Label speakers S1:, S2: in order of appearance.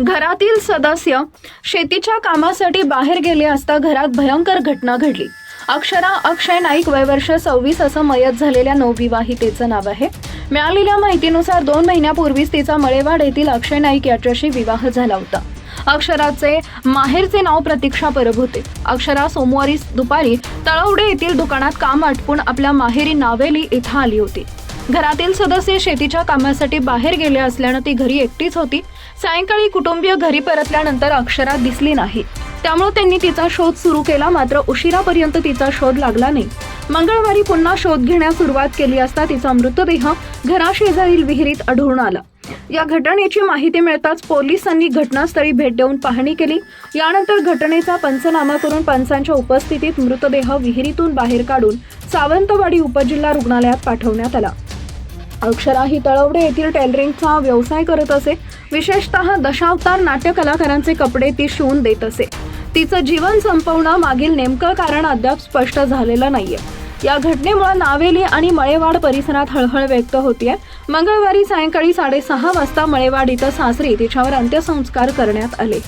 S1: घरातील सदस्य शेतीच्या कामासाठी बाहेर गेले असता घरात भयंकर घटना घडली. अक्षरा अक्षय नाईक वयवर्ष सव्वीस असं मयत झालेल्या नवविवाहितेचं नाव आहे. मिळालेल्या माहितीनुसार दोन महिन्यापूर्वीच तिचा मळेवाड येथील अक्षय नाईक याच्याशी विवाह झाला होता. अक्षराचे माहेरचे नाव प्रतीक्षा परब होते. अक्षरा सोमवारी दुपारी तळवडे येथील दुकानात काम आटपून आपल्या माहेरी नावेली इथं आली होती. घरातील सदस्य शेतीच्या कामासाठी बाहेर गेले असल्यानं ती घरी एकटीच होती. सायंकाळी कुटुंबीय घरी परतल्यानंतर अक्षरा दिसली नाही. त्यामुळे त्यांनी तिचा शोध सुरू केला मात्र उशिरापर्यंत तिचा शोध लागला नाही. मंगळवारी पुन्हा शोध घेण्यास सुरुवात केली असता तिचा मृतदेह घराशेजारील विहिरीत आढळून आला. या घटनेची माहिती मिळताच पोलिसांनी घटनास्थळी भेट देऊन पाहणी केली. यानंतर घटनेचा पंचनामा करून पंचांच्या उपस्थितीत मृतदेह विहिरीतून बाहेर काढून सावंतवाडी उपजिल्हा रुग्णालयात पाठवण्यात आला. अक्षरा ही तळवडे येथील टेलरिंगचा व्यवसाय करत असे. विशेषतः दशावतार नाट्य कलाकारांचे कपडे ती शिवून देत असे. तिचं जीवन संपवणं मागील नेमकं कारण अद्याप स्पष्ट झालेलं नाहीये. या घटनेमुळे नावेली आणि मळेवाड परिसरात हळहळ व्यक्त होतीये. मंगळवारी सायंकाळी साडेसहा वाजता मळेवाड इथं सासरी तिच्यावर अंत्यसंस्कार करण्यात आले.